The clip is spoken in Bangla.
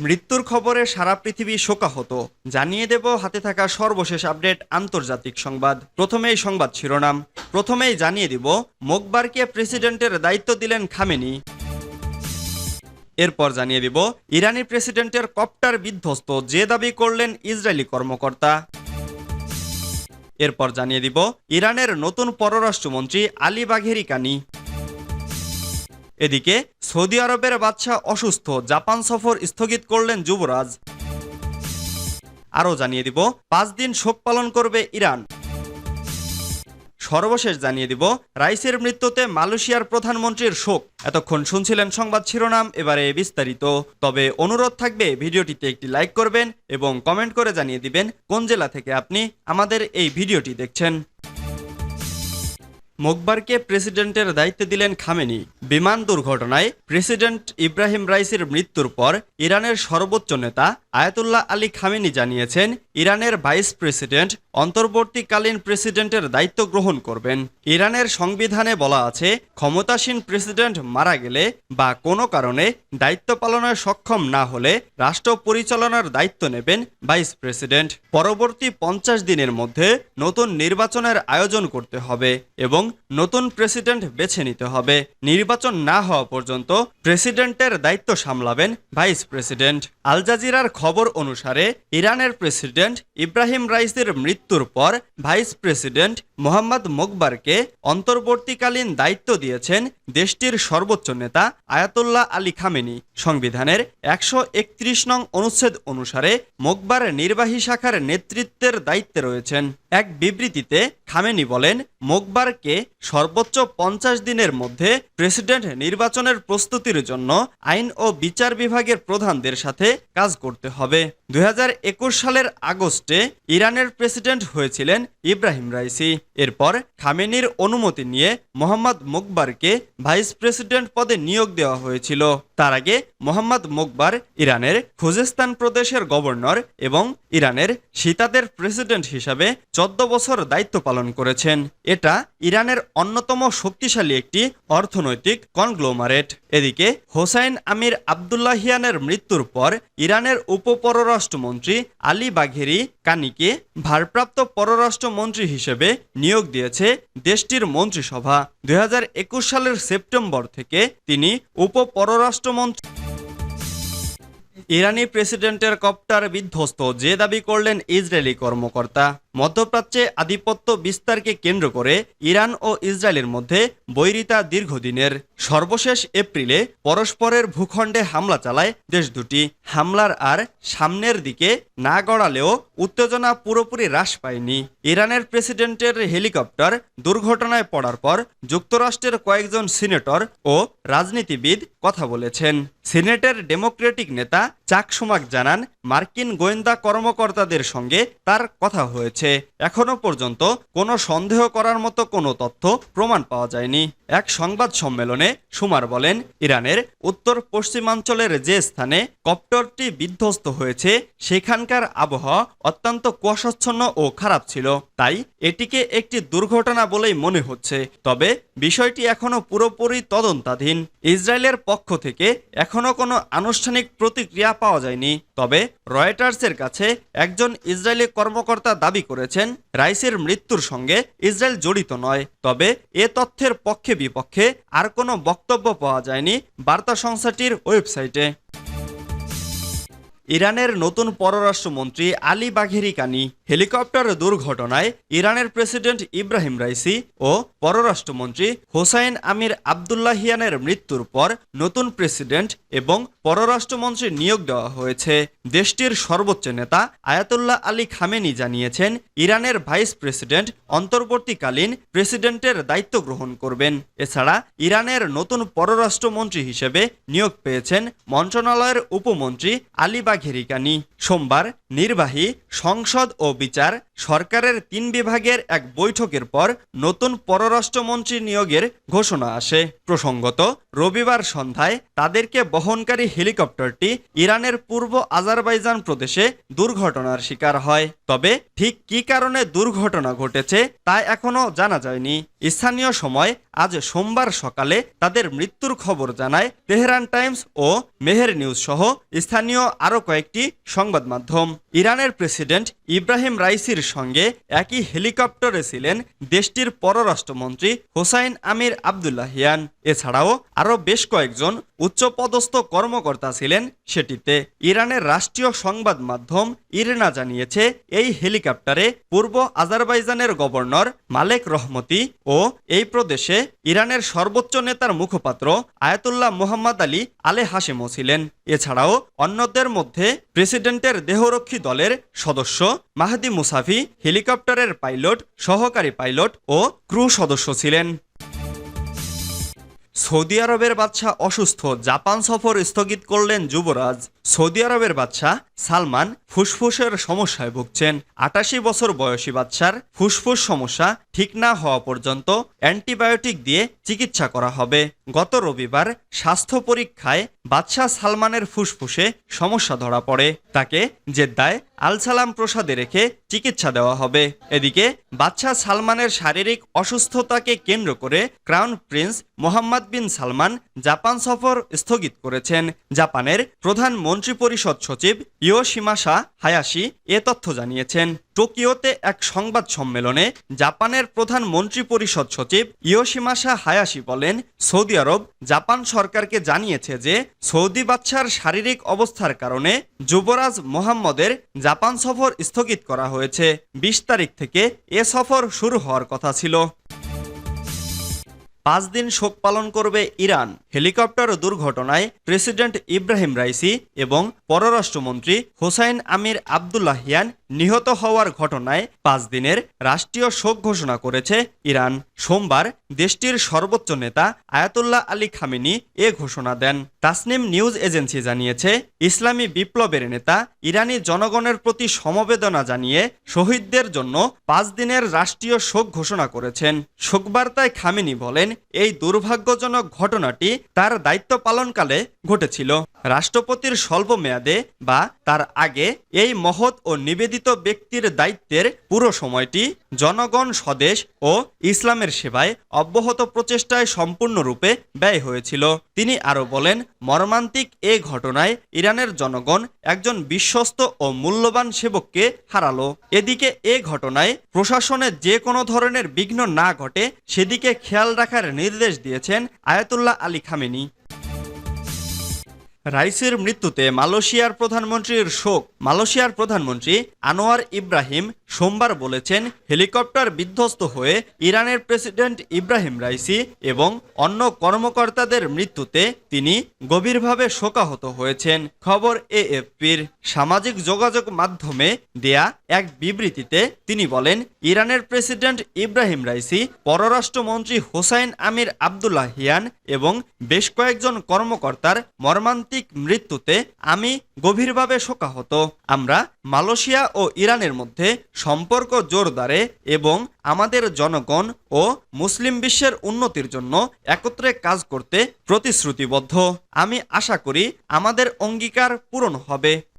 মৃত্যুর খবরে সারা পৃথিবী শোকাহত। জানিয়ে দেব হাতে থাকা সর্বশেষ আপডেট আন্তর্জাতিক সংবাদ। প্রথমেই সংবাদ শিরোনাম। প্রথমেই জানিয়ে দিব, মোকবারকে প্রেসিডেন্টের দায়িত্ব দিলেন খামেনি। এরপর জানিয়ে দিব, ইরানি প্রেসিডেন্টের কপ্টার বিধ্বস্ত, যে দাবি করলেন ইসরায়েলি কর্মকর্তা। এরপর জানিয়ে দিব, ইরানের নতুন পররাষ্ট্রমন্ত্রী আলী বাঘেরি কানি। এদিকে সৌদি আরবের বাদশাহ অসুস্থ, জাপান সফর স্থগিত করলেন যুবরাজ। আরও জানিয়ে দিব, পাঁচ দিন শোক পালন করবে ইরান। সর্বশেষ জানিয়ে দিব, রাইসের মৃত্যুতে মালয়েশিয়ার প্রধানমন্ত্রীর শোক। এতক্ষণ শুনছিলেন সংবাদ শিরোনাম, এবারে বিস্তারিত। তবে অনুরোধ থাকবে, ভিডিওটিতে একটি লাইক করবেন এবং কমেন্ট করে জানিয়ে দিবেন কোন জেলা থেকে আপনি আমাদের এই ভিডিওটি দেখছেন। মোকবারকে প্রেসিডেন্টের দায়িত্ব দিলেন খামেনি। বিমান দুর্ঘটনায় প্রেসিডেন্ট ইব্রাহিম রাইসির মৃত্যুর পর ইরানের সর্বোচ্চ নেতা আয়াতুল্লাহ আলী খামেনি জানিয়েছেন, ইরানের ভাইস প্রেসিডেন্ট অন্তর্বর্তীকালীন প্রেসিডেন্টের দায়িত্ব গ্রহণ করবেন। ইরানের সংবিধানে বলা আছে, ক্ষমতাসীন প্রেসিডেন্ট মারা গেলে বা কোনো কারণে দায়িত্ব পালনে সক্ষম না হলে রাষ্ট্র পরিচালনার দায়িত্ব নেবেন ভাইস প্রেসিডেন্ট। পরবর্তী পঞ্চাশ দিনের মধ্যে নতুন নির্বাচনের আয়োজন করতে হবে এবং নতুন প্রেসিডেন্ট বেছে নিতে হবে। নির্বাচন না হওয়া পর্যন্ত প্রেসিডেন্টের দায়িত্ব সামলাবেন ভাইস প্রেসিডেন্ট। আল জাজিরার খবর অনুসারে ইরানের প্রেসিডেন্ট ইব্রাহিম রাইসের মৃত্যুর পর ভাইস প্রেসিডেন্ট মোহাম্মদ মোকবারকে অন্তর্বর্তীকালীন দায়িত্ব দিয়েছেন দেশটির সর্বোচ্চ নেতা আয়াতুল্লাহ আলী খামেনি। সংবিধানের একশো একত্রিশ নং অনুচ্ছেদ অনুসারে মোকবার নির্বাহী শাখার নেতৃত্বের দায়িত্বে রয়েছেন। এক বিবৃতিতে খামেনি বলেন, মোকবারকে সর্বোচ্চ পঞ্চাশ দিনের মধ্যে প্রেসিডেন্ট নির্বাচনের প্রস্তুতির জন্য আইন ও বিচার বিভাগের প্রধানদের সাথে কাজ করতে হবে। দু হাজার একুশ সালের আগস্টে ইরানের প্রেসিডেন্ট হয়েছিলেন ইব্রাহিম রাইসি। এরপর খামেনির অনুমতি নিয়ে মোহাম্মদ মুকবারকে ভাইস প্রেসিডেন্ট পদে নিয়োগ দেওয়া হয়েছিল। তার আগে মোহাম্মদ মোকবার ইরানের খুজেস্তান প্রদেশের গভর্নর এবং ইরানের শীতাদের প্রেসিডেন্ট হিসাবে চোদ্দ বছর দায়িত্ব পালন করেছেন। এটা ইরানের অন্যতম শক্তিশালী একটি অর্থনৈতিক কনগ্লোমারেট। এদিকে হোসাইন আমির আবদুল্লাহিয়ানের মৃত্যুর পর ইরানের উপপররাষ্ট্রমন্ত্রী আলী বাঘেরি কানিকে ভারপ্রাপ্ত পররাষ্ট্রমন্ত্রী হিসেবে নিয়োগ দিয়েছে দেশটির মন্ত্রিসভা। দুই হাজার একুশ সালের সেপ্টেম্বর থেকে তিনি উপপররাষ্ট্রমন্ত্রী ইরানি প্রেসিডেন্টের কপ্টার বিধ্বস্ত যে দাবি করলেন ইসরায়েলি কর্মকর্তা। মধ্যপ্রাচ্যে আধিপত্য বিস্তারকে কেন্দ্র করে ইরান ও ইসরায়েলের মধ্যে বৈরিতা দীর্ঘদিনের সর্বশেষ এপ্রিলে পরস্পরের ভূখণ্ডে হামলা চালায় দেশ দুটি। হামলার আর সামনের দিকে না গড়ালেও উত্তেজনা পুরোপুরি হ্রাস পায়নি। ইরানের প্রেসিডেন্টের হেলিকপ্টার দুর্ঘটনায় পড়ার পর যুক্তরাষ্ট্রের কয়েকজন সিনেটর ও রাজনীতিবিদ কথা বলেছেন। সিনেটের ডেমোক্রেটিক নেতা চাক সুমাক জানান, মার্কিন গোয়েন্দা কর্মকর্তাদের সঙ্গে তার কথা হয়েছে। এখনও পর্যন্ত কোনো সন্দেহ করার মতো কোনো তথ্য প্রমাণ পাওয়া যায়নি। এক সংবাদ সম্মেলনে সুমার বলেন, ইরানের উত্তর পশ্চিমাঞ্চলের যে স্থানে কপ্টরটি বিধ্বস্ত হয়েছে, সেখানকার আবহাওয়া অত্যন্ত কুয়াশাচ্ছন্ন ও খারাপ ছিল। তাই এটিকে একটি দুর্ঘটনা বলেই মনে হচ্ছে। তবে বিষয়টি এখনও পুরোপুরি তদন্তাধীন। ইসরায়েলের পক্ষ থেকে এখনও কোনো আনুষ্ঠানিক প্রতিক্রিয়া পাওয়া যায়নি। তবে রয়টার্সের কাছে একজন ইসরায়েলি কর্মকর্তা দাবি করেছেন, রাইসের মৃত্যুর সঙ্গে ইসরায়েল জড়িত নয়। তবে এ তথ্যের পক্ষে বিপক্ষে আর কোনো বক্তব্য পাওয়া যায়নি বার্তা সংস্থাটির ওয়েবসাইটে। ইরানের নতুন পররাষ্ট্রমন্ত্রী আলী বাঘেরি কানি হেলিকপ্টার দুর্ঘটনায় ইরানের প্রেসিডেন্ট ইব্রাহিম রাইসি ও পররাষ্ট্রমন্ত্রী হোসাইন আমির আবদুল্লাহিয়ানের মৃত্যুর পর নতুন প্রেসিডেন্ট এবং পররাষ্ট্রমন্ত্রী নিয়োগ দেওয়া হয়েছে। দেশটির সর্বোচ্চ নেতা আয়াতুল্লাহ আলী খামেনি জানিয়েছেন, ইরানের ভাইস প্রেসিডেন্ট অন্তর্বর্তীকালীন প্রেসিডেন্টের দায়িত্ব গ্রহণ করবেন। এছাড়া, ইরানের নতুন পররাষ্ট্রমন্ত্রী হিসেবে নিয়োগ পেয়েছেন মন্ত্রণালয়ের উপমন্ত্রী আলী বাঘেরিকানি সোমবার নির্বাহী, সংসদ ও বিচার সরকারের তিন বিভাগের এক বৈঠকের পর নতুন পররাষ্ট্রমন্ত্রী নিয়োগের ঘোষণা আসে। প্রসঙ্গত রবিবার সন্ধ্যায় তাদেরকে বহনকারী হেলিকপ্টারটি ইরানের পূর্ব আজারবাইজান প্রদেশে দুর্ঘটনার শিকার হয়। তবে ঠিক কী কারণে দুর্ঘটনা ঘটেছে তা এখনও জানা যায়নি। স্থানীয় সময় আজ সোমবার সকালে তাদের মৃত্যুর খবর জানায় তেহরান টাইমস ও মেহের নিউজ সহ স্থানীয় আরও কয়েকটি সংবাদ মাধ্যম। ইরানের প্রেসিডেন্ট ইব্রাহিম রাইসির সঙ্গে একই হেলিকপ্টারে ছিলেন দেশটির পররাষ্ট্রমন্ত্রী হোসাইন আমির আবদুল্লাহিয়ান। এছাড়াও আরও বেশ কয়েকজন উচ্চপদস্থ কর্মকর্তা ছিলেন সেটিতে ইরানের রাষ্ট্রীয় সংবাদ মাধ্যম ইরেনা জানিয়েছে, এই হেলিকপ্টারে পূর্ব আজারবাইজানের গভর্নর মালেক রহমতি ও এই প্রদেশে ইরানের সর্বোচ্চ নেতার মুখপাত্র আয়াতুল্লাহ মোহাম্মদ আলী আলে হাসেমও ছিলেন। এছাড়াও অন্যদের মধ্যে প্রেসিডেন্টের দেহরক্ষী দলের সদস্য মাহাদি মুসাফি হেলিকপ্টারের পাইলট, সহকারী পাইলট ও ক্রু সদস্য ছিলেন। সৌদি আরবের বাদশাহ অসুস্থ, জাপান সফর স্থগিত করলেন যুবরাজ। সৌদি আরবের বাদশাহ সালমান ফুসফুসের সমস্যায় ভুগছেন। আটাশি বছর বয়সী বাচ্চার ফুসফুস সমস্যা ঠিক না হওয়া পর্যন্ত অ্যান্টিবায়োটিক দিয়ে চিকিৎসা করা হবে। গত রবিবার স্বাস্থ্য পরীক্ষায় বাদশাহ সালমানের ফুসফুসে সমস্যা ধরা পড়ে। তাকে জেদ্দায় আল সালাম প্রসাদে রেখে চিকিৎসা দেওয়া হবে। এদিকে বাদশাহ সালমানের শারীরিক অসুস্থতাকে কেন্দ্র করে crown prince Mohammed bin Salman Japan সফর স্থগিত করেছেন। জাপানের প্রধান মন্ত্রী পরিষদ সচিব ইয়োশিমাসা হায়াশি এ তথ্য জানিয়েছেন। টোকিওতে এক সংবাদ সম্মেলনে জাপানের প্রধান মন্ত্রী পরিষদ সচিব ইয়োশিমাসা হায়াশি বলেন, সৌদি আরব, জাপান সরকারকে জানিয়েছে যে সৌদি বাদশার শারীরিক অবস্থার কারণে যুবরাজ মোহাম্মদের জাপান সফর স্থগিত করা হয়েছে। বিশ তারিখ থেকে এ সফর শুরু হওয়ার কথা ছিল। পাঁচ দিন শোক পালন করবে ইরান। হেলিকপ্টার দুর্ঘটনায় প্রেসিডেন্ট ইব্রাহিম রাইসি এবং পররাষ্ট্রমন্ত্রী হোসাইন আমির আবদুল্লাহিয়ান নিহত হওয়ার ঘটনায় পাঁচ দিনের রাষ্ট্রীয় শোক ঘোষণা করেছে ইরান। সোমবার দেশটির সর্বোচ্চ নেতা আয়াতুল্লাহ আলী খামেনি এ ঘোষণা দেন। তাসনিম নিউজ এজেন্সি জানিয়েছে, ইসলামী বিপ্লবের নেতা ইরানি জনগণের প্রতি সমবেদনা জানিয়ে শহীদদের জন্য পাঁচ দিনের রাষ্ট্রীয় শোক ঘোষণা করেছেন। শোকবার্তায় খামেনি বলেন এই দুর্ভাগ্যজনক ঘটনাটি তার দায়িত্ব পালনকালে ঘটেছিল। রাষ্ট্রপতির স্বল্প মেয়াদে বা তার আগে এই মহৎ ও নিবেদিত ব্যক্তির দায়িত্বের পুরো সময়টি জনগণ স্বদেশ ও ইসলামের সেবায় অব্যাহত প্রচেষ্টায় সম্পূর্ণরূপে ব্যয় হয়েছিল। তিনি আরও বলেন, মর্মান্তিক এ ঘটনায় ইরানের জনগণ একজন বিশ্বস্ত ও মূল্যবান সেবককে হারালো। এদিকে এ ঘটনায় প্রশাসনের যে কোনো ধরনের বিঘ্ন না ঘটে, সেদিকে খেয়াল রাখার নির্দেশ দিয়েছেন আয়াতুল্লাহ আলী খামেনি। রাইসের মৃত্যুতে মালয়েশিয়ার প্রধানমন্ত্রীর শোক। মালয়েশিয়ার প্রধানমন্ত্রী আনোয়ার ইব্রাহিম সোমবার বলেছেন, হেলিকপ্টার বিধ্বস্ত হয়ে ইরানের প্রেসিডেন্ট ইব্রাহিম রাইসি এবং অন্য কর্মকর্তাদের মৃত্যুতে তিনি গভীরভাবে শোকাহত হয়েছেন। খবর এএফপির সামাজিক যোগাযোগ মাধ্যমে দেয়া এক বিবৃতিতে তিনি বলেন, ইরানের প্রেসিডেন্ট ইব্রাহিম রাইসি, পররাষ্ট্রমন্ত্রী হোসাইন আমির আবদুল্লাহিয়ান এবং বেশ কয়েকজন কর্মকর্তার মর্মান্তিক মৃত্যুতে আমি গভীরভাবে শোকাহত। আমরা মালয়েশিয়া ও ইরানের মধ্যে সম্পর্ক জোরদারে এবং আমাদের জনগণ ও মুসলিম বিশ্বের উন্নতির জন্য একত্রে কাজ করতে প্রতিশ্রুতিবদ্ধ। আমি আশা করি আমাদের অঙ্গীকার পূরণ হবে।